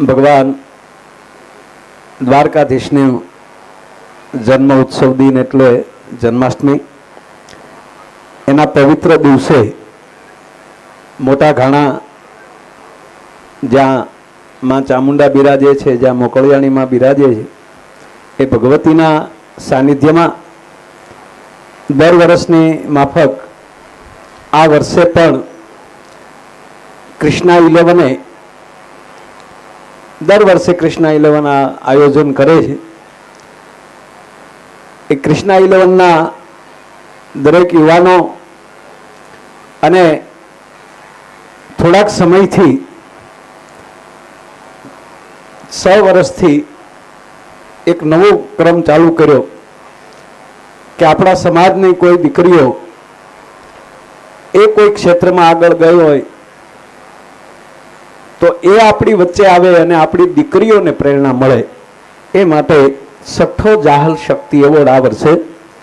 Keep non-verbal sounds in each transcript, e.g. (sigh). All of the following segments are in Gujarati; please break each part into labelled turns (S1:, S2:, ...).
S1: ભગવાન દ્વારકાધીશને જન્મ ઉત્સવ દિન એટલે જન્માષ્ટમી. એના પવિત્ર દિવસે મોટા ઘાણા જ્યાં માં ચામુંડા બિરાજે છે, જ્યાં મોકળિયાણીમાં બિરાજે છે, એ ભગવતીના સાનિધ્યમાં દર વર્ષની માફક આ વર્ષે પણ કૃષ્ણા ઇલેવને દર વર્ષે કૃષ્ણા ઇલેવન આયોજન કરે છે. એ કૃષ્ણા ઇલેવનના દરેક યુવાનો અને થોડાક સમયથી છ વર્ષથી એક નવો ક્રમ ચાલુ કર્યો કે આપણા સમાજની કોઈ દીકરીઓ એ કોઈ ક્ષેત્રમાં આગળ ગઈ હોય તો એ આપણી વચ્ચે આવે અને આપણી દીકરીઓને પ્રેરણા મળે. એ માટે છઠ્ઠો જાહલ શક્તિ એવોર્ડ આ વર્ષે,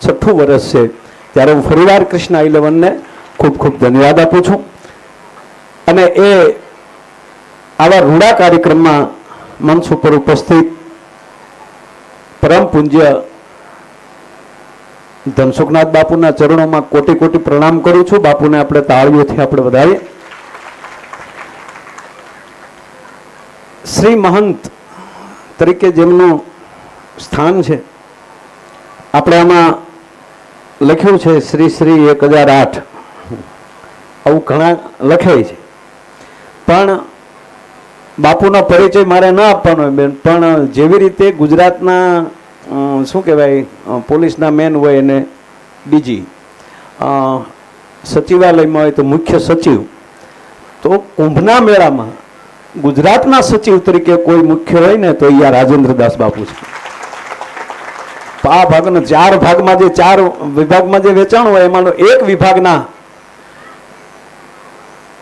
S1: છઠ્ઠું વર્ષ છે. ત્યારે હું ફરીવાર કૃષ્ણ ઇલેવનને ખૂબ ખૂબ ધન્યવાદ આપું છું. અને એ આવા રૂડા કાર્યક્રમમાં મંચ ઉપર ઉપસ્થિત પરમ ધનસુખનાથ બાપુના ચરણોમાં કોટી કોટી પ્રણામ કરું છું. બાપુને આપણે તાળીઓથી આપણે વધાવીએ. શ્રી મહંત તરીકે જેમનું સ્થાન છે. આપણે આમાં લખ્યું છે, શ્રી શ્રી એક હજાર આઠ. આવું ઘણા લખાય છે. પણ બાપુનો પરિચય મારે ન આપવાનો બેન, પણ જેવી રીતે ગુજરાતના શું કહેવાય પોલીસના મેન હોય એને ડીજી સચિવાલયમાં હોય તો મુખ્ય સચિવ, તો કુંભના મેળામાં ગુજરાતના સચિવ તરીકે કોઈ મુખ્ય હોય ને તો અહીંયા રાજેન્દ્રદાસ બાપુ છે. આ ભાગના ચાર ભાગમાં જે ચાર વિભાગમાં જે વેચાણ હોય, એમાંનો એક વિભાગના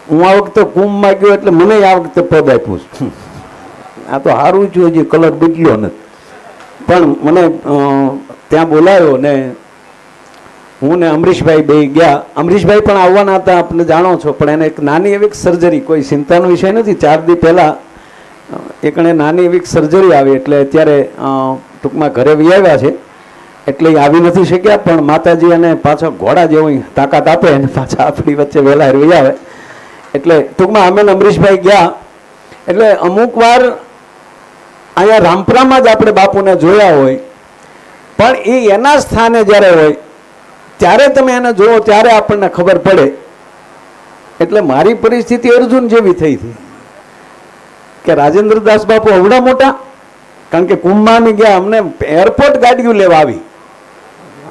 S1: હું આ વખતે કુંભમાં ગયો એટલે મને આ વખતે પદ આપ્યું છે. આ તો સારું છે હજી કલર બદલ્યો નથી. પણ મને ત્યાં બોલાયો ને હું ને અમરીશભાઈ બે ગયા. અમરીશભાઈ પણ આવવાના હતા આપણે જાણો છો, પણ એને એક નાની એવી સર્જરી કોઈ ચિંતાનો વિષય નથી. ચાર દી પહેલાં એકણે નાની એવી સર્જરી આવી, એટલે અત્યારે ટૂંકમાં ઘરે વી આવ્યા છે. એટલે આવી નથી શક્યા, પણ માતાજી અને પાછા ઘોડા જેવી તાકાત આપે અને પાછા આપણી વચ્ચે વહેલા આવે. એટલે ટૂંકમાં અમે અમરીશભાઈ ગયા. એટલે અમુક વાર અહીંયા રામપુરામાં જ આપણે બાપુને જોયા હોય. પણ એ એના સ્થાને જ્યારે હોય ત્યારે તમે એને જુઓ, ત્યારે આપણને ખબર પડે. એટલે મારી પરિસ્થિતિ અર્જુન જેવી થઈ હતી. કે રાજેન્દ્રદાસ બાપુ અવડા મોટા, કારણ કે કુંભમાં ગયા, અમને એરપોર્ટ ગાડીઓ લેવા આવી.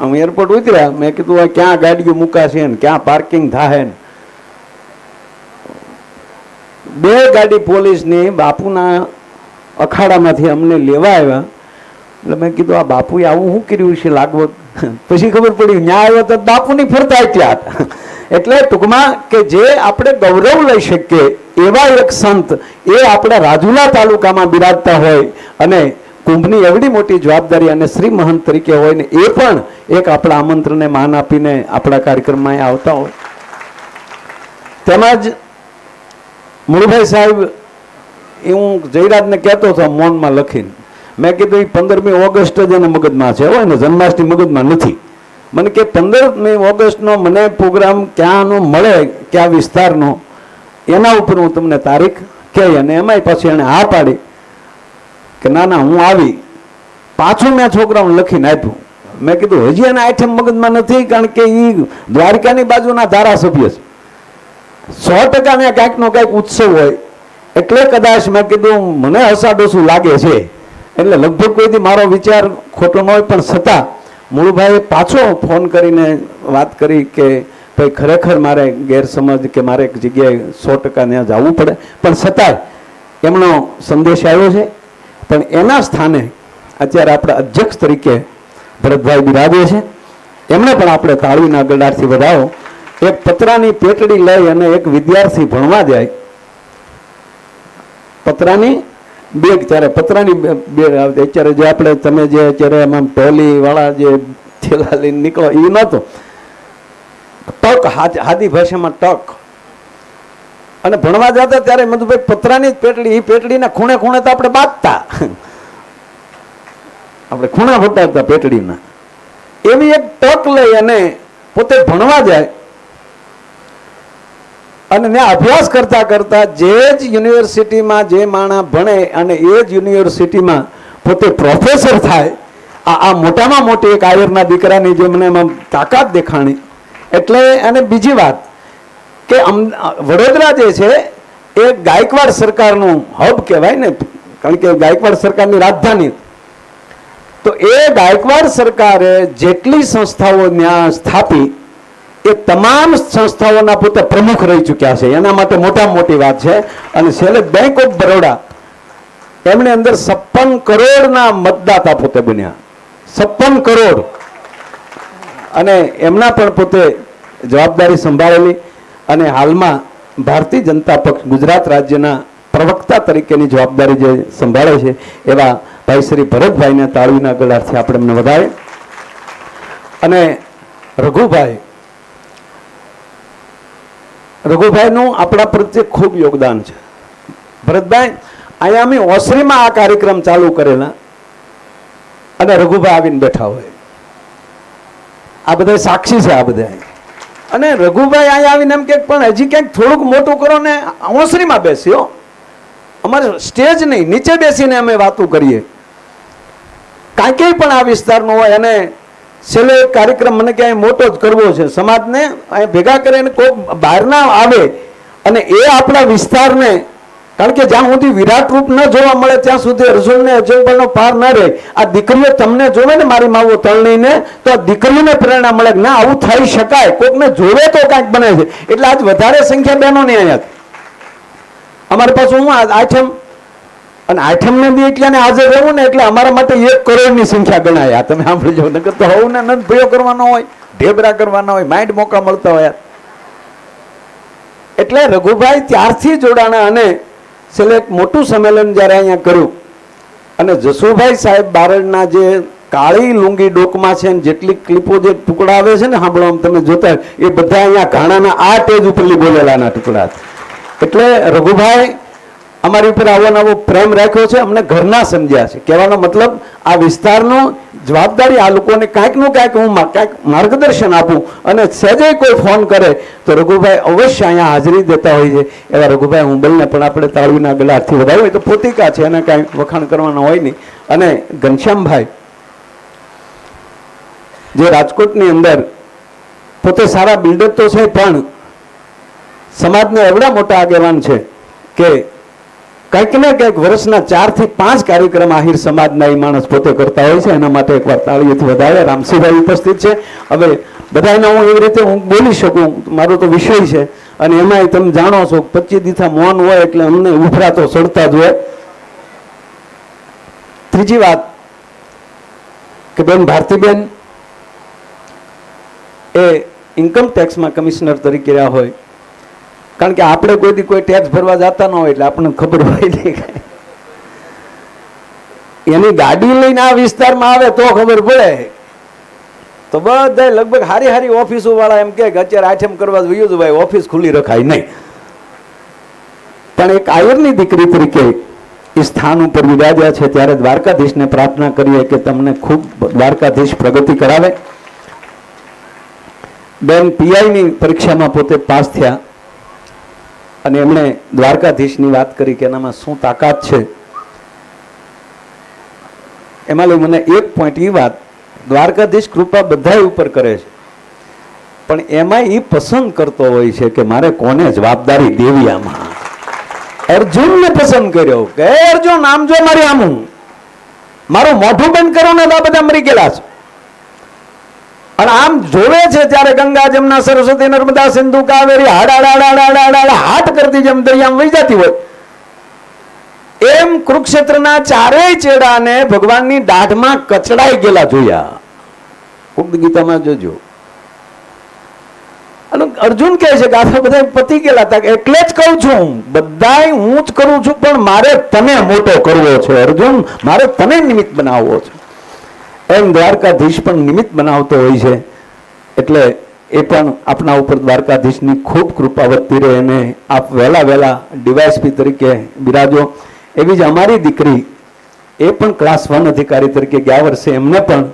S1: અમે એરપોર્ટ ઉતર્યા. મેં કીધું, આ ક્યાં ગાડીઓ મુકાશે ને? ક્યાં પાર્કિંગ થાય ને? બે ગાડી પોલીસની બાપુના અખાડામાંથી અમને લેવા આવ્યા. એટલે મેં કીધું, આ બાપુએ આવું શું કર્યું છે લાગવગ? પછી ખબર પડી ન્યા આવ્યો તો બાપુની ફરતા ત્યાં એટલે ટૂંકમાં કે જે આપણે ગૌરવ લઈ શકીએ એવા એક સંત એ આપણા રાજુલા તાલુકામાં બિરાજતા હોય અને કુંભની એવડી મોટી જવાબદારી અને શ્રી મહંત તરીકે હોય ને એ પણ એક આપણા આમંત્રણને માન આપીને આપણા કાર્યક્રમમાં આવતા હોય. તેમજ મુળભાઈ સાહેબ, એ હું જયરાજને કહેતો હતો, મૌનમાં લખીને મેં કીધું એ પંદરમી ઓગસ્ટ જ એને મગજમાં છે હોય ને જન્માષ્ટમી મગજમાં નથી. મને કે પંદરમી ઓગસ્ટનો મને પ્રોગ્રામ ક્યાંનો મળે, કયા વિસ્તારનો, એના ઉપર હું તમને તારીખ કહી અને એમાંય પછી એણે હા પાડી કે ના ના, હું આવી. પાછું મેં છોકરાઓને લખીને આપ્યું. મેં કીધું, હજી એના આઈટમ મગજમાં નથી, કારણ કે એ દ્વારકાની બાજુના ધારાસભ્ય છે. સો ટકાને કાંઈકનો કાંઈક ઉત્સવ હોય, એટલે કદાચ મેં કીધું, મને હસાડોસું લાગે છે? એટલે લગભગ કોઈથી મારો વિચાર ખોટો ન હોય, પણ છતાં મૂળભાઈએ પાછો ફોન કરીને વાત કરી કે ભાઈ, ખરેખર મારે ગેરસમજ કે મારે એક જગ્યાએ સો ટકા ત્યાં જવું પડે. પણ છતાંય એમનો સંદેશ આવ્યો છે. પણ એના સ્થાને અત્યારે આપણા અધ્યક્ષ તરીકે ભરતભાઈ બિરાજે છે. એમણે પણ આપણે તાળવીના ગડારથી વધાવો. એક પતરાની પેટડી લઈ અને એક વિદ્યાર્થી ભણવા જાય. પતરાની બેગ ત્યારે પતરાની બેગ અત્યારે જે આપણે તમે જે અત્યારે એમાં ટોલીવાળા જે થેલા લઈને નીકળો એ નહોતો. ટક હાદી ભાષામાં ટક. અને ભણવા જતા ત્યારે મધુભાઈ પતરાની જ પેટડી એ પેટડીના ખૂણે ખૂણે તો આપણે બાંધતા. આપણે ખૂણા ફટાડતા પેટડીના. એવી એક ટક લઈ અને પોતે ભણવા જાય. અને ત્યાં અભ્યાસ કરતા કરતા જે જ યુનિવર્સિટીમાં જે માણસ ભણે અને એ જ યુનિવર્સિટીમાં પોતે પ્રોફેસર થાય, આ આ મોટામાં મોટી એક આયરના દીકરાની જે મને એમાં તાકાત દેખાણી. એટલે અને બીજી વાત કે વડોદરા જે છે, એ ગાયકવાડ સરકારનું હબ કહેવાય ને, કારણ કે ગાયકવાડ સરકારની રાજધાની. તો એ ગાયકવાડ સરકારે જેટલી સંસ્થાઓ ત્યાં સ્થાપી એ તમામ સંસ્થાઓના પોતે પ્રમુખ રહી ચૂક્યા છે. એના માટે મોટા મોટી વાત છે. અને છેલ્લે બેંક ઓફ બરોડા એમણે અંદર છપ્પન કરોડના મતદાતા પોતે બન્યા. છપ્પન કરોડ. અને એમના પણ પોતે જવાબદારી સંભાળેલી અને હાલમાં ભારતીય જનતા પક્ષ ગુજરાત રાજ્યના પ્રવક્તા તરીકેની જવાબદારી જે સંભાળે છે, એવા ભાઈ શ્રી ભરતભાઈને તાળવીના ગળાથી આપણે એમને વધારે અને રઘુભાઈ રઘુભાઈનું આપણા પ્રત્યે ખૂબ યોગદાન છે. ભરતભાઈ, અહીંયા અમે ઓસરીમાં આ કાર્યક્રમ ચાલુ કરેલા અને રઘુભાઈ આવીને બેઠા હોય. આ બધા સાક્ષી છે આ બધા. અને રઘુભાઈ અહીંયા આવીને એમ કે પણ હજી ક્યાંક થોડુંક મોટું કરો ને, ઓસરીમાં બેસ્યો અમારે સ્ટેજ નહીં, નીચે બેસીને અમે વાતો કરીએ. કાંઈ પણ આ વિસ્તારનો હોય અને છેલ્લે એક કાર્યક્રમ મને ક્યાંય મોટો જ કરવો છે. સમાજને ભેગા કરીને કોઈ બહારના આવે અને એ આપણા વિસ્તારને, કારણ કે જ્યાં સુધી વિરાટ રૂપ ન જોવા મળે, ત્યાં સુધી અર્જુનને અજયપાલનો પાર ન રહે. આ દીકરીઓ તમને જોવે ને મારી માવો તળણીને, તો આ દીકરીઓને પ્રેરણા મળે ના, આવું થઈ શકાય. કોકને જોવે તો કાંઈક બને છે. એટલે આજ વધારે સંખ્યા બહેનોની અહીંયા અમારી પાસે હું આઠમ અને આઠમને દી એટલે આજે રહેવું ને એટલે અમારા માટે એક કરોડની સંખ્યા ગણાય. આ તમે સાંભળજો, નકર તો હવને નંદ ભયો કરવાનો હોય, ઢેબરા કરવાના હોય, માઇન્ડ મોકા મળતા હોય. એટલે રઘુભાઈ ત્યારથી જોડાણા અને છેલ્લે એક મોટું સંમેલન જ્યારે અહીંયા કર્યું. અને જસુભાઈ સાહેબ બારડના જે કાળી લુંગી ડોકમાં છે ને જેટલી ક્લિપો જે ટુકડા આવે છે ને સાંભળવા તમે જોતા એ બધા અહીંયા ઘાણાના આ ટેજ ઉપરલી બોલેલાના ટુકડા એટલે રઘુભાઈ અમારી ઉપર આવો નવો પ્રેમ રાખ્યો છે, અમને ઘરના સમજ્યા છે. કહેવાનો મતલબ, આ વિસ્તારનો જવાબદારી આ લોકોને કાંઈકનું કાંઈક હું કાંઈક માર્ગદર્શન આપું અને સહેજે કોઈ ફોન કરે તો રઘુભાઈ અવશ્ય અહીંયા હાજરી દેતા હોય છે. એવા રઘુભાઈ હુંબલને પણ આપણે તાળવીના ગળાથી વધારે હોય તો પોતિકા છે, એને કાંઈ વખાણ કરવાના હોય નહીં. અને ઘનશ્યામભાઈ, જે રાજકોટની અંદર પોતે સારા બિલ્ડર તો છે, પણ સમાજના એવડા મોટા આગેવાન છે કે કંઈક ને કંઈક વર્ષના ચારથી પાંચ કાર્યક્રમ આહિર સમાજના એ માણસ પોતે કરતા હોય છે. એના માટે એકવાર તાળીઓથી વધારે રામસિંહભાઈ ઉપસ્થિત છે. હવે બધાના હું એવી રીતે હું બોલી શકું. મારો તો વિષય છે. અને એમાંય તમે જાણો છો પચીસ દીથા મૌન હોય એટલે અમને ઉભરા તો સડતા જ હોય. ત્રીજી વાત કે બેન ભારતીબેન એ ઇન્કમ ટેક્સમાં કમિશનર તરીકે રહ્યા હોય. કારણ કે આપણે કોઈ દી કોઈ ટેક્સ ભરવા જતા ન હોય એટલે આપણને ખબર હોય નહીં એની ગાડી લઈને આ વિસ્તારમાં આવે તો ખબર પડે. તો બધા લગભગ હારી હારી ઓફિસો વાળા એમ કે અત્યારે આઠમ કરવા જોઈએ તો ભાઈ ઓફિસ ખુલ્લી રખાય નહીં. પણ એક આયરની દીકરી તરીકે એ સ્થાન ઉપર વિરાજ્યા છે, ત્યારે દ્વારકાધીશને પ્રાર્થના કરીએ કે તમને ખૂબ દ્વારકાધીશ પ્રગતિ કરાવે. બેન પીઆઈની પરીક્ષામાં પોતે પાસ થયા. અને એમણે દ્વારકાધીશની વાત કરી કે એનામાં શું તાકાત છે. એમાં લઈ મને એક પોઈન્ટ એ વાત, દ્વારકાધીશ કૃપા બધા ઉપર કરે છે. પણ એમાં એ પસંદ કરતો હોય છે કે મારે કોને જવાબદારી દેવી આમાં? અર્જુનને પસંદ કર્યો કે અર્જુન, આમ જો મારી આમ મારું મોઢું બંધ કરો ને બધા મરી ગયેલા છે. અને આમ જોવે છે ત્યારે ગંગા જમના સરસ્વતી, નર્મદા, સિંધુ, કાવેરી હાટ કરતી જેમ દરિયામાં વહી જતી હોય. એમ કુરુક્ષેત્રના ચારેય ચેડાને ભગવાનની દાઢમાં કચડાઈ ગયેલા જોયા. ઉગ્ધ ગીતામાં જોજો. અને અર્જુન કહે છે કે આ બધા પતી ગયેલા હતા. એટલે જ કહું છું, બધાય હું જ કરું છું, પણ મારે તને મોટો કરવો છે, અર્જુન. મારે તને નિમિત્ત બનાવવો છે. એમ દ્વારકાધીશ પણ નિમિત્ત બનાવતો હોય છે. એટલે એ પણ આપણા ઉપર દ્વારકાધીશની ખૂબ કૃપા વધતી રહે અને આપ વહેલા વહેલા ડીવાયસપી તરીકે બિરાજો. એવી જ અમારી દીકરી, એ પણ ક્લાસ વન અધિકારી તરીકે ગયા વર્ષે એમને પણ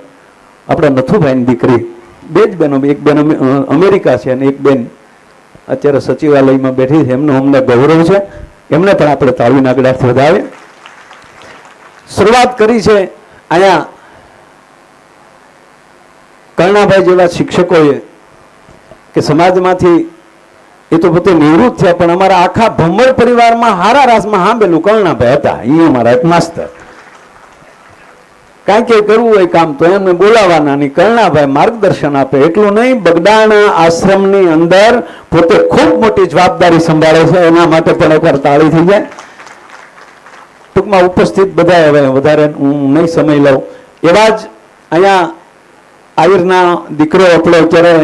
S1: આપણા નથુભાઈની દીકરી, બે જ બહેનો, એક બેન અમે- અમેરિકા છે અને એક બેન અત્યારે સચિવાલયમાં બેઠી છે. એમનો અમને ગૌરવ છે. એમને પણ આપણે ગળાથી વધાવે શરૂઆત કરી છે. અહીંયા કર્ણાભાઈ જેવા શિક્ષકોએ કે સમાજમાંથી એ તો પોતે નિવૃત્ત થયા, પણ અમારા આખા ભમર પરિવારમાં હારા રાસમાં હાંબેલું કર્ણાભાઈ હતા. એ અમારા એક માસ્તર. કાંઈ કે કરવું હોય કામ તો એમને બોલાવાના નહીં કર્ણાભાઈ માર્ગદર્શન આપે. એટલું નહીં, બગદાણા આશ્રમની અંદર પોતે ખૂબ મોટી જવાબદારી સંભાળે છે, એના માટે પણ એકવાર તાળી થઈ જાય. ટૂંકમાં ઉપસ્થિત બધા હવે વધારે હું નહીં સમય લઉં. એવા જ અહીંયા આહિરના દીકરો આપણો અત્યારે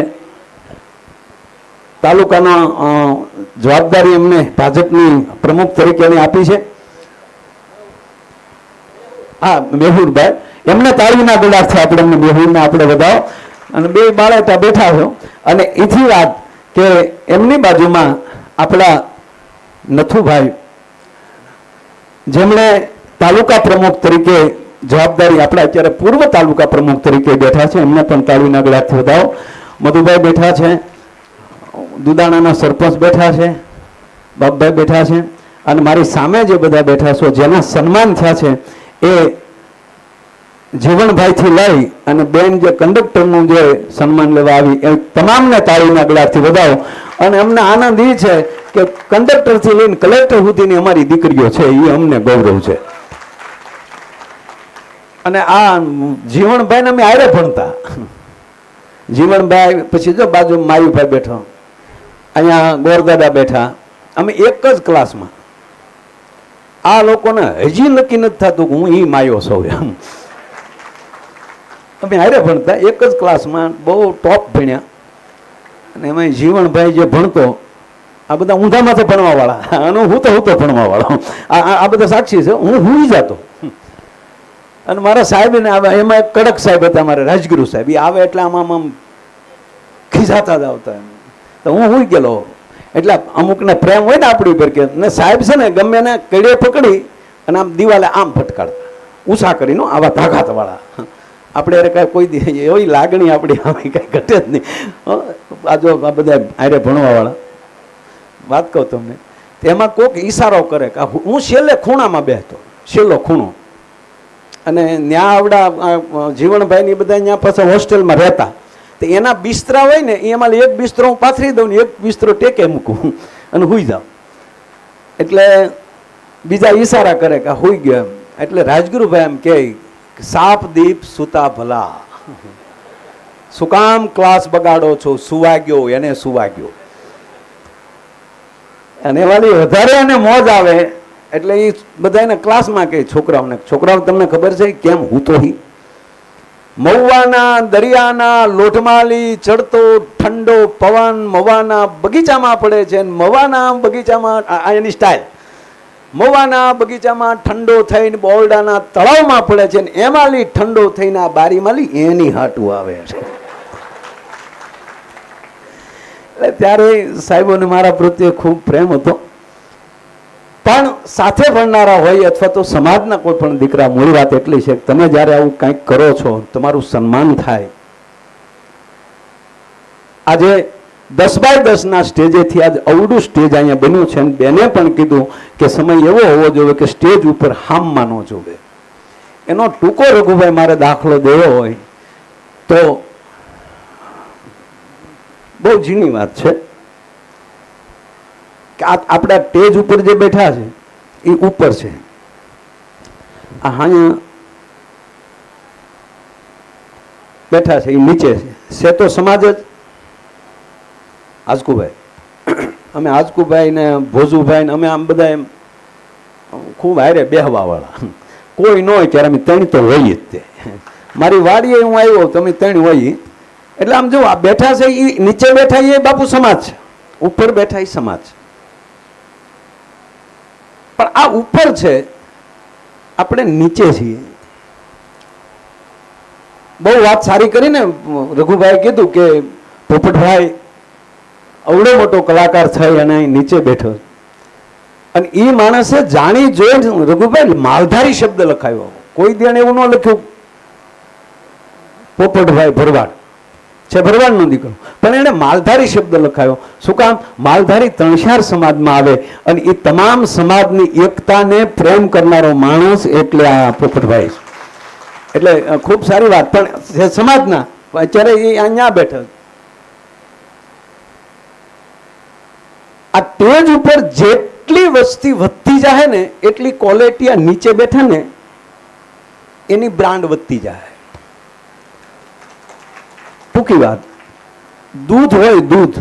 S1: તાલુકાના જવાબદારી એમને ભાજપની પ્રમુખ તરીકે એને આપી છે. હા મેહુરભાઈ એમને તાળીના ગળાથી આપણે એમને મેહુરને આપણે વધાવો. અને બે બાળેટા બેઠા છો. અને એથી વાત કે એમની બાજુમાં આપણા નથુભાઈ, જેમણે તાલુકા પ્રમુખ તરીકે જવાબદારી આપણા અત્યારે પૂર્વ તાલુકા પ્રમુખ તરીકે બેઠા છે. એમને પણ તાળીના ગળાથી વધાવો મધુભાઈ બેઠા છે. દુદાણાના સરપંચ બેઠા છે. બાપભાઈ બેઠા છે. અને મારી સામે જે બધા બેઠા છો, જેના સન્માન થયા છે, એ જીવણભાઈથી લઈ અને બેન જે કંડક્ટરનું જે સન્માન લેવા આવી, એ તમામને તાળીના ગળાથી વધાવો અને અમને આનંદ એ છે કે કંડક્ટરથી લઈને કલેક્ટર સુધીની અમારી દીકરીઓ છે એ અમને ગૌરવ છે. અને આ જીવણભાઈને અમે આરે ભણતા. જીવણભાઈ પછી જો બાજુ માયુભાઈ બેઠો. અહીંયા ગોરદાદા બેઠા. અમે એક જ ક્લાસમાં. આ લોકોને હજી નક્કી નથી થતું કે હું એ માયો સૌ એમ. અમે હારે ભણતા, એક જ ક્લાસમાં બહુ ટોપ ભણ્યા. અને એમાં જીવણભાઈ જે ભણતો, આ બધા ઊંધામાંથી ભણવાવાળા. અને હું તો હું તો ભણવા વાળો આ આ- આ બધા સાક્ષી છે. હું હુઈ જતો. અને મારા સાહેબ ને આવે એમાં એક કડક સાહેબ હતા મારા રાજગુરુ સાહેબ. એ આવે એટલે આમ આમ ખીજાતા જ આવતા એમ. તો હું હું ગયેલો. એટલે અમુકને પ્રેમ હોય ને આપણી ઉપર કે ને સાહેબ છે ને ગમે એને કડીએ પકડી અને આમ દિવાલે આમ ફટકાડતા ઊંચા કરીને આવા તાકાત આપણે અરે કાંઈ કોઈ એવી લાગણી આપણી આવી કાંઈ ઘટે જ નહીં. આ જો આ બધા આરે ભણવાવાળા વાત કહું તમને. તેમાં કોઈક ઈશારો કરે કે હું છેલ્લે ખૂણામાં બેસતો. છેલ્લો ખૂણો. અને ન્યા આવડા જીવણભાઈ ને બધા ત્યાં પાછા હોસ્ટેલમાં રહેતા. તો એના બિસ્તરા હોય ને એમાં એક બિસ્તરો હું પાથરી દઉં ને એક બિસ્તરો ટેકે મૂકું અને હુઈ જાઉં. એટલે બીજા ઈશારા કરે કે હુઈ ગયો એમ. એટલે રાજગુરુભાઈ એમ કહે સાપ દીપ સુતા ભલા. શું કામ ક્લાસ બગાડો છો? સુવાગ્યો, એને સુવાગ્યો. અને વાલી વધારે એને મોજ આવે. એટલે એ બધા એને ક્લાસમાં કહે છોકરાઓને. છોકરાઓ તમને ખબર છે કેમ હું તો મહુવાના, દરિયાના લોઠમાલી ચડતો, ઠંડો, પવન મવાના બગીચામાં પડે છે મવાના બગીચામાં એની સ્ટાઇલ મવાના બગીચામાં ઠંડો થઈને બોરડાના તળાવમાં પડે છે ને એમાં લી ઠંડો થઈને આ બારીમાં લી એની હાટું આવે છે. એટલે ત્યારે સાહેબોને મારા પ્રત્યે ખૂબ પ્રેમ હતો. પણ સાથે ભણનારા હોય અથવા તો સમાજના કોઈ પણ દીકરા મૂળ વાત એટલી છે કે તમે જ્યારે આવું કંઈક કરો છો, તમારું સન્માન થાય. આજે દસ બાય દસના સ્ટેજેથી આજ અવડું સ્ટેજ અહીંયા બન્યું છે અને બેને પણ કીધું કે સમય એવો હોવો જોઈએ કે સ્ટેજ ઉપર હામમાં ન જોવે. એનો ટૂંકો રઘુભાઈ મારે દાખલો દેવો હોય તો બહુ ઝીણી વાત છે. આપણા ટેજ ઉપર જે બેઠા છે, એ ઉપર છે. બેઠા છે, એ નીચે છે. છે તો સમાજ જ. આજકુભાઈ અમે આજકુભાઈ ને ભોજુભાઈ ને અમે આમ બધા એમ ખૂબ હારે બેહવા વાળા કોઈ ન હોય ત્યારે અમે ત્રણ તો હોઈએ જ તે. મારી વાડીએ હું આવ્યો તમે ત્રણ હોઈએ. એટલે આમ જો આ બેઠા છે એ નીચે બેઠા એ બાપુ સમાજ છે. ઉપર બેઠા એ સમાજ છે. પણ આ ઉપર છે, આપણે નીચે છીએ. બહુ વાત સારી કરીને રઘુભાઈ કીધું કે પોપટભાઈ અવડો મોટો કલાકાર થઈ અને અહીં નીચે બેઠો અને એ માણસે જાણી જોઈને રઘુભાઈ માલધારી શબ્દ લખાયો. કોઈ દેણ એવું ન લખ્યું? પોપટભાઈ ભરવાડ. છે ભરવાડનો દીકરો. પણ એણે માલધારી શબ્દ લખાયો. શું કામ? માલધારી ત્રણશાર સમાજમાં આવે અને એ તમામ સમાજની એકતાને પ્રેમ કરનારો માણસ એટલે આ પોપટભાઈ. એટલે ખૂબ સારી વાત. પણ સમાજના, અત્યારે એ અહીંયા બેઠા. આ તેજ ઉપર જેટલી વસ્તી વધતી જાય ને, એટલી ક્વોલિટી આ નીચે બેઠા ને, એની બ્રાન્ડ વધતી જાય ટૂંકી વાત દૂધ હોય દૂધ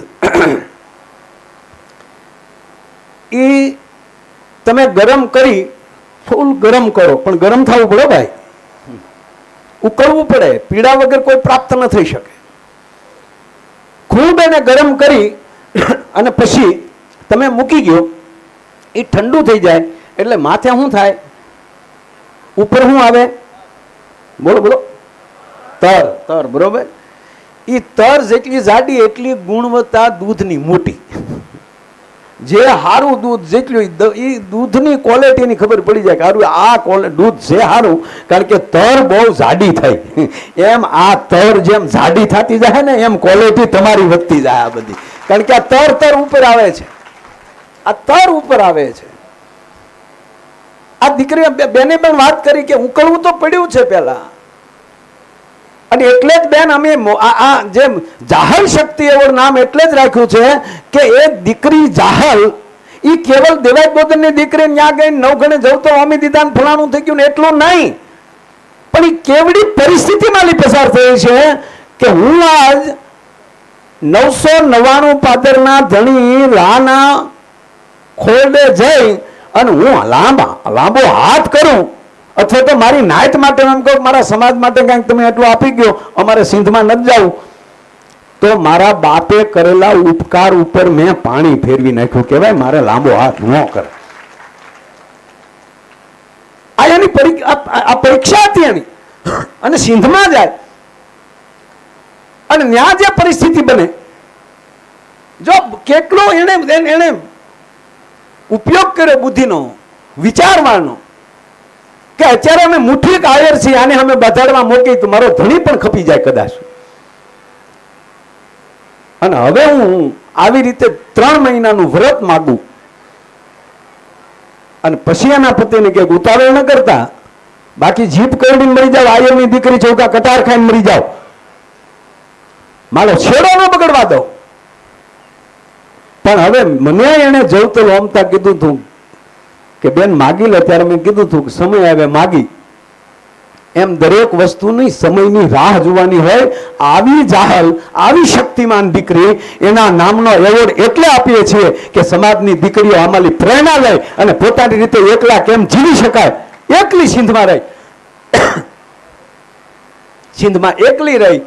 S1: એ તમે ગરમ કરી ફૂલ ગરમ કરો પણ ગરમ થવું પડે ભાઈ ઉકળવું પડે પીડા વગર કોઈ પ્રાપ્ત ન થઈ શકે ખૂબ એને ગરમ કરી અને પછી તમે મૂકી ગયો એ ઠંડુ થઈ જાય એટલે માથે શું થાય ઉપર શું આવે બોલો બોલો તર તર બરોબર એ તર જેટલી જાડી, એટલી ગુણવત્તા દૂધની મોટી. જે સારું દૂધ જેટલું એ દૂધની ક્વોલિટીની ખબર પડી જાય કે સારું આ દૂધ છે સારું કારણ કે તર બહુ જાડી થઈ (laughs) એમ આ તર જેમ જાડી થતી જાય ને, એમ ક્વોલિટી તમારી વધતી જાય આ બધી. કારણ કે આ તર તર ઉપર આવે છે. આ તર ઉપર આવે છે. આ દીકરી બેને પણ વાત કરી કે ઉકળવું તો પડ્યું છે પેલા અને એટલે જ બેન અમે આ જેમ જાહલ શક્તિ એવું નામ એટલે જ રાખ્યું છે કે એ દીકરી જાહલ એ કેવલ દેવાય બોધનની દીકરી ત્યાં ગઈ નવગણે જવું તો અમી દીધા ફલાણું થઈ ગયું ને એટલું નહીં. પણ એ કેવડી પરિસ્થિતિમાં પસાર થઈ છે કે હું આજ નવસો નવ્વાણું પાદરના ધણી લાના ખોરડે જઈ અને હું લાંબા લાંબો હાથ કરું. અથવા તો મારી નાયત માટે એમ કહો મારા સમાજ માટે કાંઈક તમે એટલું આપી ગયો, અમારે સિંધમાં નથી જવું. તો મારા બાપે કરેલા ઉપકાર ઉપર મેં પાણી ફેરવી નાખ્યું. કહેવાય, મારે લાંબો હાથ ન કરે. આ એની આ- પરીક્ષા હતી એની. અને સિંધમાં જાય. અને ત્યાં જે પરિસ્થિતિ બને, જો કેટલો એને- એને ઉપયોગ કર્યો બુદ્ધિનો, વિચારવાનો કે અત્યારે અમે મુઠ્ઠી કાયર છીએ, આને અમે બજારમાં મૂકી તો મારો ધણી પણ ખપી જાય કદાચ. અને હવે હું આવી રીતે ત્રણ મહિનાનું વ્રત માગું. અને પછી એના પતિને કે ઉતાવળ ન કરતા. બાકી જીપ કરડીને મરી જાવ આયરની દીકરી ચૌકા કટાર ખાઈને મરી જાવ મારો છેડો ન બગડવા દો. પણ હવે મને એને જવતલ ઓમતા કીધું તું કે બેન માગી લે ત્યારે મેં કીધું તું કે સમય આવે, માગી. એમ દરેક વસ્તુની સમયની રાહ જોવાની હોય, આવી જાહલ આવી શક્તિમાન દીકરી એના નામનો એવોર્ડ એટલે આપીએ છીએ કે સમાજની દીકરીઓ આમાંની પ્રેરણા લે અને પોતાની રીતે એકલા કેમ જીવી શકાય? એકલી સિંધમાં રહી. (coughs) સિંધમાં એકલી રહી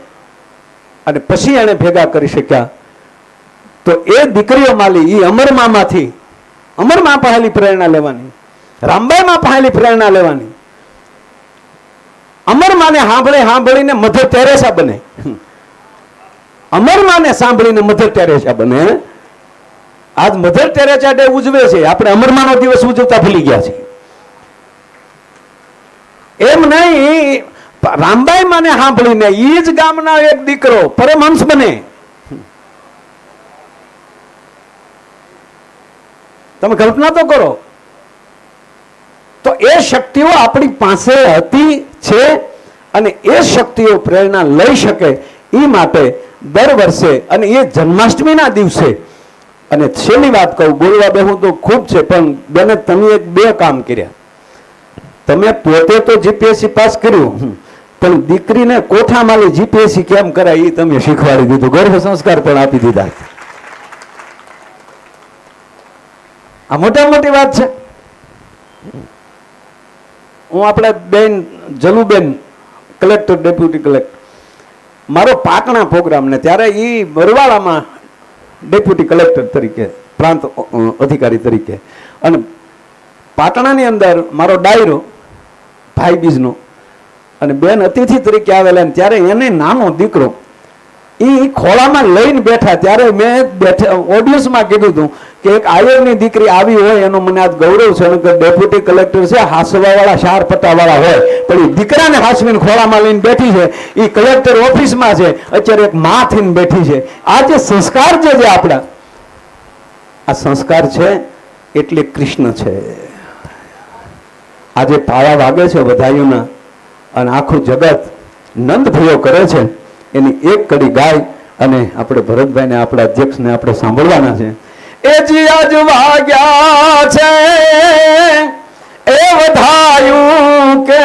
S1: અને પછી એને ભેગા કરી શક્યા. તો એ દીકરીઓ માલી એ અમરમામાંથી અમરમાં પહેલી પ્રેરણા લેવાની. રામબાઈમાં પહેલી પ્રેરણા લેવાની. અમરમાને સાંભળે સાંભળીને મધર ટેરેસા બને. અમરમાને સાંભળીને મધર ટેરેસા બને. આજ મધર ટેરેસા ડે ઉજવે છે. આપણે અમરમાનો દિવસ ઉજવતા ભૂલી ગયા છે એમ નહીં રામબાઈ માને સાંભળીને ઈ જ ગામના એક દીકરો પરમહંસ બને. તમે કલ્પના તો કરો. તો એ શક્તિઓ આપણી પાસે હતી, છે, અને એ શક્તિઓ પ્રેરણા લઈ શકે એ માટે દર વર્ષે, અને એ જન્માષ્ટમીના દિવસે, અને છેલ્લી વાત કહું, બોલવા બેહું તો ખૂબ છે, પણ બેને તમે એક બે કામ કર્યા. તમે પોતે તો જીપીએસસી પાસ કર્યું પણ દીકરીને કોઠામાં જીપીએસસી કેમ કરાય એ તમે શીખવાડી દીધું, ગર્ભ સંસ્કાર પણ આપી દીધા. આ મોટા મોટી વાત છે. હું આપણે બેન, જલુબેન, કલેક્ટર, ડેપ્યુટી કલેક્ટર. મારો પાટણા પ્રોગ્રામ ને ત્યારે એ બરવાળામાં ડેપ્યુટી કલેક્ટર તરીકે, પ્રાંત અધિકારી તરીકે. અને પાટણાની અંદર મારો ડાયરો, ભાઈ બીજનો, અને બેન અતિથિ તરીકે આવેલા ત્યારે એને નાનો દીકરો એ ખોળામાં લઈને બેઠા. ત્યારે મેં બેઠા ઓડિયન્સમાં કીધું હતું કે એક આયોગની દીકરી આવી હોય, એનો મને આજ ગૌરવ છે કે ડેપ્યુટી કલેક્ટર છે, હાસવાવાળા શાર પટ્ટાવાળા હોય. પણ એ દીકરાને હાસવીને ખોળામાં લઈને બેઠી છે. એ કલેક્ટર ઓફિસમાં છે. અત્યારે એક મા થઈને બેઠી છે. આ જે સંસ્કાર છે જે આપણા, આ સંસ્કાર છે એટલે કૃષ્ણ છે. આજે પાયા વાગે છે બધાયુના, અને આખું જગત નંદ ભયો કરે છે, એની એક કડી ગાય, અને આપણે ભરતભાઈને, આપણા અધ્યક્ષને આપણે સાંભળવાના છે. એ જી આજ વાગ્યા છે, એ વધાયું કે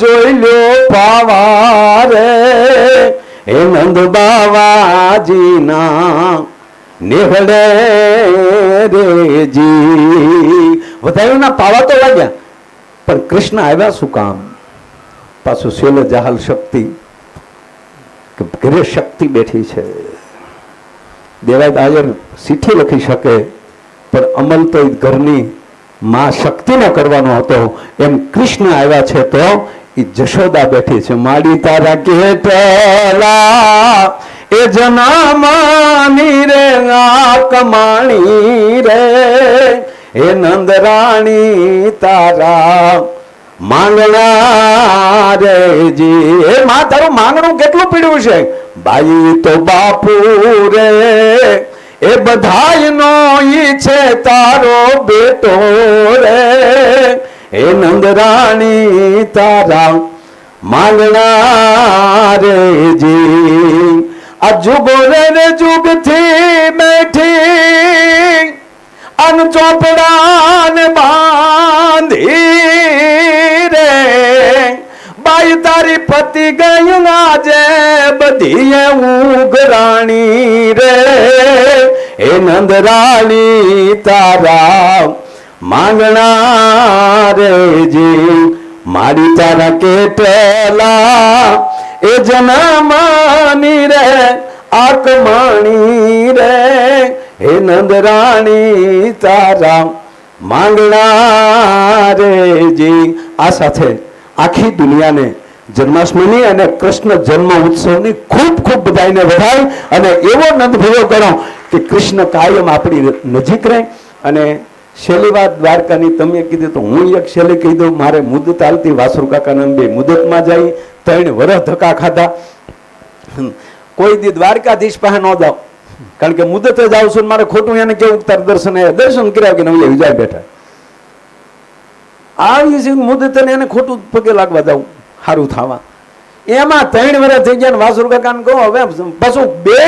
S1: જોઈ લો પાવા રે એ નંદ બાવાજીના નેહડે રેજી વધાયુંના પાવા તો વાગ્યા, પણ કૃષ્ણ આવ્યા શું કામ? પાછું શેલ જહાલ શક્તિ ઘરે શક્તિ બેઠી છે. દેવાય આયર ચિઠ્ઠી લખી શકે, પણ અમલ તો ઘરની માં શક્તિને કરવાનો હતો. એમ કૃષ્ણ આવ્યા છે તો એ જશોદા બેઠી છે. માડી તારા કેટલા એ જનામાની રે આ કમાણી રે. હે નંદરાણી તારા માંગણા રે જી. હે માં તારું માંગણું કેટલું પીડ્યું છે? બાઈ તો બાપુ રે, એ બધાય નો ઈ છે તારો બેટો રે. હે નંદરાણી તારા માંગણા રે જી. આ જુગો રે જુગથી બેઠી, અન ચોપડાને બાંધી. બાઈ તારી પતિ ગઈ આજે બધી ઉઘરાણી રે. એ નંદરાણી તારા માંગણા રે જી. મારી તારા કેટલા એ જનમાની રે આકમાણી રે. હે નંદરાણી તારા માંગણા રે જી. આ સાથે આખી દુનિયાને જન્માષ્ટમીની અને કૃષ્ણ જન્મ ઉત્સવની ખૂબ ખૂબ બધાને વધાય અને એવો નંદ ભેગો કરો કે કૃષ્ણ કાયમ આપણી નજીક રહે. અને છેલ્લી વાત દ્વારકાની તમે કીધું તો હું એક છેલ્લે કહી દઉં, મારે મુદત ચાલતી વાસુર કાકાના બે મુદતમાં જાય. ત્રણ વરસ ધક્કા ખાધા. કોઈ દી દ્વારકાધીશ પાસે ન જાઓ. કારણ કે મુદતે જાઉં છું મારે ખોટું એને કેવું તાર દર્શન દર્શન કર્યા કે નવી વિજય બેઠા. આવી મુદતે એને ખોટું પગે લાગવા જાઉં. સારું થવા. એમાં ત્રણ વર્ષ થઈ ગયા વાસુર કાકાને કહો, હવે પાછું બે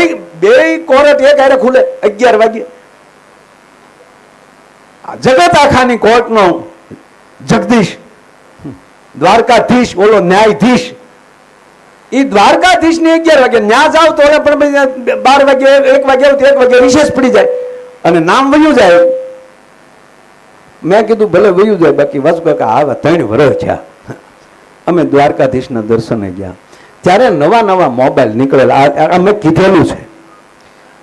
S1: બે કોર્ટ એક હારે ખુલે, અગિયાર વાગે જગત આખાની કોર્ટનો જગદીશ. દ્વારકાધીશ ઓલો ન્યાયાધીશ. એ દ્વારકાધીશ ને અગિયાર વાગે ન્યા જાવ તો પણ બાર વાગે એક વાગે આવું એક વાગે વિશેષ પડી જાય. અને નામ વયું જાય. મેં કીધું, ભલે વયું જાય, બાકી વાસુ કાકા આવા ત્રણ વર્ષ થયા. અમે દ્વારકાધીશના દર્શને ગયા. ત્યારે નવા નવા મોબાઈલ નીકળેલા. આ કીધેલું છે.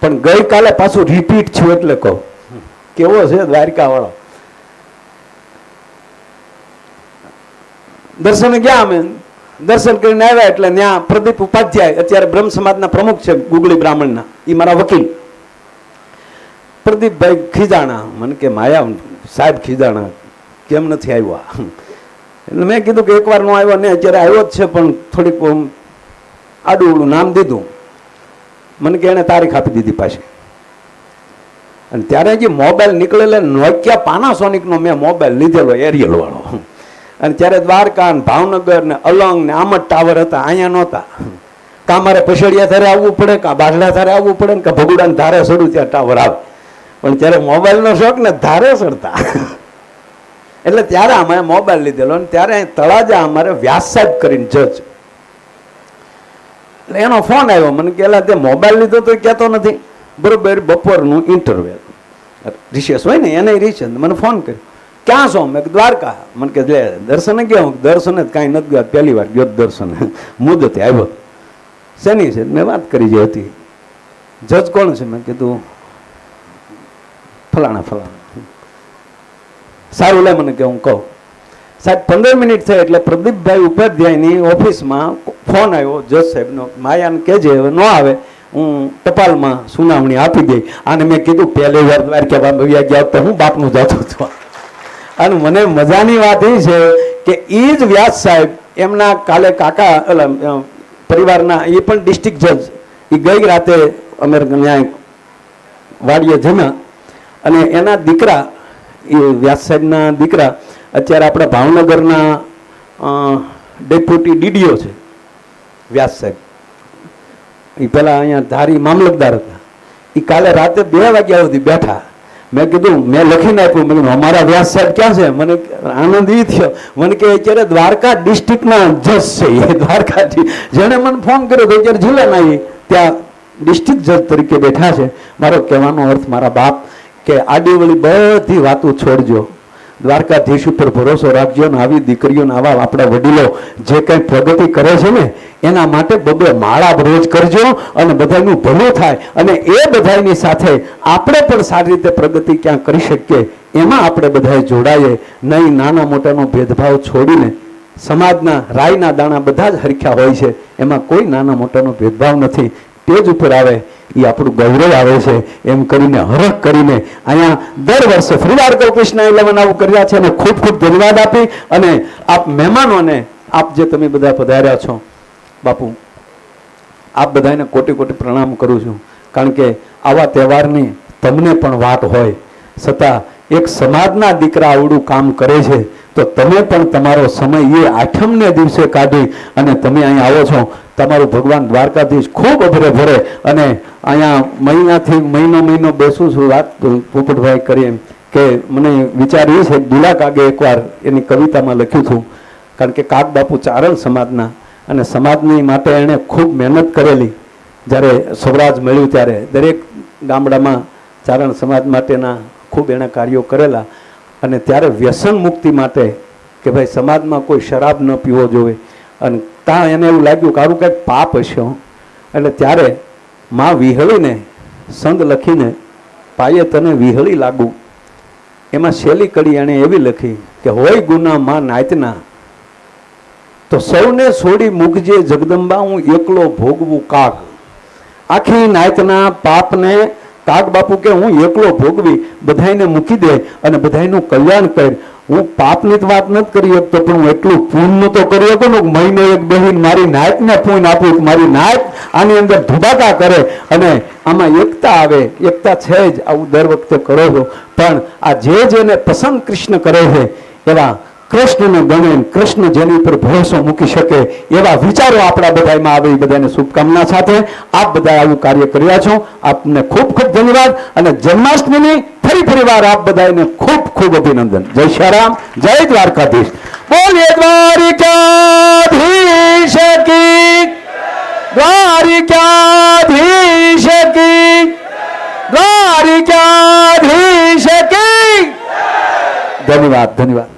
S1: પણ ગઈકાલે પાછું રિપીટ થયું એટલે કહું. કેવો છે દ્વારકાવાળો? દર્શન ગયા અમે. દર્શન કરીને આવ્યા એટલે ત્યાં પ્રદીપ ઉપાધ્યાય, અત્યારે બ્રહ્મ સમાજના પ્રમુખ છે ગુગળી બ્રાહ્મણના. એ મારા વકીલ. પ્રદીપભાઈ ખીજાણા. મને કે, માયા, સાહેબ ખીજાણા, કેમ નથી આવ્યા? એટલે મેં કીધું કે એકવાર નો આવ્યો ને અત્યારે આવ્યો જ છે, પણ થોડીક આડું ઉડું નામ દીધું. મને કે એણે તારીખ આપી દીધી પાછી. અને ત્યારે જે મોબાઈલ નીકળેલો, નોકિયા પાનાસોનિકનો મેં મોબાઈલ લીધેલો, એરિયલ વાળો. અને ત્યારે દ્વારકા ને ભાવનગર ને અલંગ ને આમ જ ટાવર હતા, અહીંયા નહોતા. કાં મારે પછડિયા ધારે આવવું પડે, કાં બાઢડા ધારે આવવું પડે, ને કાં ભગુડાને ધારે સડું ત્યાં ટાવર આવે. પણ ત્યારે મોબાઈલનો શોખ ને ધારે ચડતા એટલે ત્યારે અમે મોબાઈલ લીધેલો અને ત્યારે તળાજા અમારે વ્યાસ સાહેબ કરીને જજ. એટલે એનો ફોન આવ્યો, મને કે, "એલા, તે મોબાઈલ લીધો તો કહેતો નથી. બરોબર, બપોરનું ઇન્ટરવ્યુ રિશિયસ હોય ને, એને રિશિયસ મને ફોન કર્યો. ક્યાં છો? મેં દ્વારકા. મને કે, લે, દર્શને ગયો હું. દર્શને જ કાંઈ નથી ગયો પહેલી વાર ગયો દર્શન. મુદતે આવ્યો. શેની છે? મેં વાત કરી જે હતી. જજ કોણ છે? મેં કીધું, ફલાણા ફલાણા. સારું લે મને કે હું કહું. સાહેબ, પંદર મિનિટ થઈ એટલે પ્રદીપભાઈ ઉપાધ્યાયની ઓફિસમાં ફોન આવ્યો જજ સાહેબનો માયાને કહેજે, હવે ન આવે. હું ટપાલમાં સુનાવણી આપી દઈ. અને મેં કીધું, પહેલી વાર દ્વારકા બાબા ગયા તો હું બાપનું જતો હતો. અને મને મજાની વાત એ છે કે એ જ વ્યાસ સાહેબ, એમના કાલે કાકા પરિવારના, એ પણ ડિસ્ટ્રિક્ટ જજ. એ ગઈ રાતે અમે ન્યાય વાડીએ જમ્યા. અને એના દીકરા એ વ્યાસ સાહેબના દીકરા અત્યારે આપણા ભાવનગરના ડેપ્યુટી ડીડીઓ છે, વ્યાસ સાહેબ. એ પેલા અહીંયા ધારી મામલતદાર હતા. એ કાલે રાતે બે વાગ્યા સુધી બેઠા. મેં કીધું, મેં લખીને આપ્યું. મેં અમારા વ્યાસ સાહેબ ક્યાં છે? મને આનંદ એ થયો. મને કે, અત્યારે દ્વારકા ડિસ્ટ્રિક્ટના જજ છે એ (laughs) દ્વારકાથી જેણે મને ફોન કર્યો તો અત્યારે જિલ્લાના એ ત્યાં ડિસ્ટ્રિક્ટ જજ તરીકે બેઠા છે. મારો કહેવાનો અર્થ, મારા બાપ કે આડીવળી બધી વાતો છોડજો. દ્વારકાધીશ ઉપર ભરોસો રાખજો ને આવી દીકરીઓને આવા આપણા વડીલો જે કંઈ પ્રગતિ કરે છે ને, એના માટે બબે માળા રોજ કરજો અને બધાનું ભલું થાય અને એ બધાની સાથે આપણે પણ સારી રીતે પ્રગતિ ક્યાં કરી શકીએ, એમાં આપણે બધાએ જોડાઈએ. નહીં નાના મોટાનો ભેદભાવ છોડીને સમાજના રાયના દાણા બધા જ હરખ્યા હોય છે, એમાં કોઈ નાના મોટાનો ભેદભાવ નથી. તેજ ઉપર આવે, એ આપણું ગૌરવ આવે છે. એમ કરીને, હરખ કરીને અહીંયા દર વર્ષે ફરીવાર કૃષ્ણ ઇલેવન આવું કર્યા છે અને ખૂબ ખૂબ ધન્યવાદ આપી અને આપ મહેમાનોને, આપ જે તમે બધા પધાર્યા છો, બાપુ, આપ બધાને કોટી કોટી પ્રણામ કરું છું. કારણ કે આવા તહેવારની તમને પણ વાત હોય. છતાં એક સમાજના દીકરા આવડું કામ કરે છે, તો તમે પણ તમારો સમય એ આઠમને દિવસે કાઢી અને તમે અહીં આવો છો. તમારું ભગવાન દ્વારકાધીશ ખૂબ અભરે ભરે અને અહીંયા મહિનાથી મહિનો મહિનો બેસું છું વાત પોપટભાઈ કરી એમ કે મને વિચાર એ છે દુલા કાગે એકવાર એની કવિતામાં લખ્યું હતું, કારણ કે કાક બાપુ ચારણ સમાજના અને સમાજની માટે એણે ખૂબ મહેનત કરેલી. જ્યારે સ્વરાજ મળ્યું ત્યારે દરેક ગામડામાં ચારણ સમાજ માટેના ખૂબ એણે કાર્યો કરેલા અને ત્યારે વ્યસન મુક્તિ માટે કે ભાઈ સમાજમાં કોઈ શરાબ ન પીવો જોઈએ અને ત્યાં એને એવું લાગ્યું કે આરું કંઈક પાપ હશે એટલે ત્યારે માં વિહળીને સંગ લખીને પાયે તને વિહળી લાગુ. એમાં શેલી કડી એણે એવી લખી કે, હોય ગુના માં નાયતના, તો સૌને છોડી મૂકજે જગદંબા હું એકલો ભોગવું કાગ. આખી નાયતના પાપને કાગ બાપુ કે હું એકલો ભોગવી, બધાયને મૂકી દે અને બધાનું કલ્યાણ કર. હું પાપની તો વાત નથી કરી શકતો પણ હું એટલું પુણ્ય તો કરી શકું ને મહિને એક બહેન મારી નાયકને પુણ્ય આપું મારી નાયક આની અંદર ધુબાકા કરે અને આમાં એકતા આવે, એકતા છે જ આવું દર વખતે કરો છો. પણ આ જે જેને પસંદ કૃષ્ણ કરે છે, એવા કૃષ્ણને ગણે કૃષ્ણ જેની પર ભરોસો મૂકી શકે એવા વિચારો આપણા બધામાં આવે, એ બધાને શુભકામના સાથે આપ બધા આવું કાર્ય કર્યા છો. આપને ખૂબ ખૂબ ધન્યવાદ અને જન્માષ્ટમીની ફરી ફરી વાર આપ બધાને ખૂબ ખૂબ અભિનંદન. જય શ્રી રામ જય દ્વારકાધીશ. બોલે દ્વારિકાધીશ કી દ્વારિકાધીશ કી દ્વારિકાધીશ કી. ધન્યવાદ ધન્યવાદ.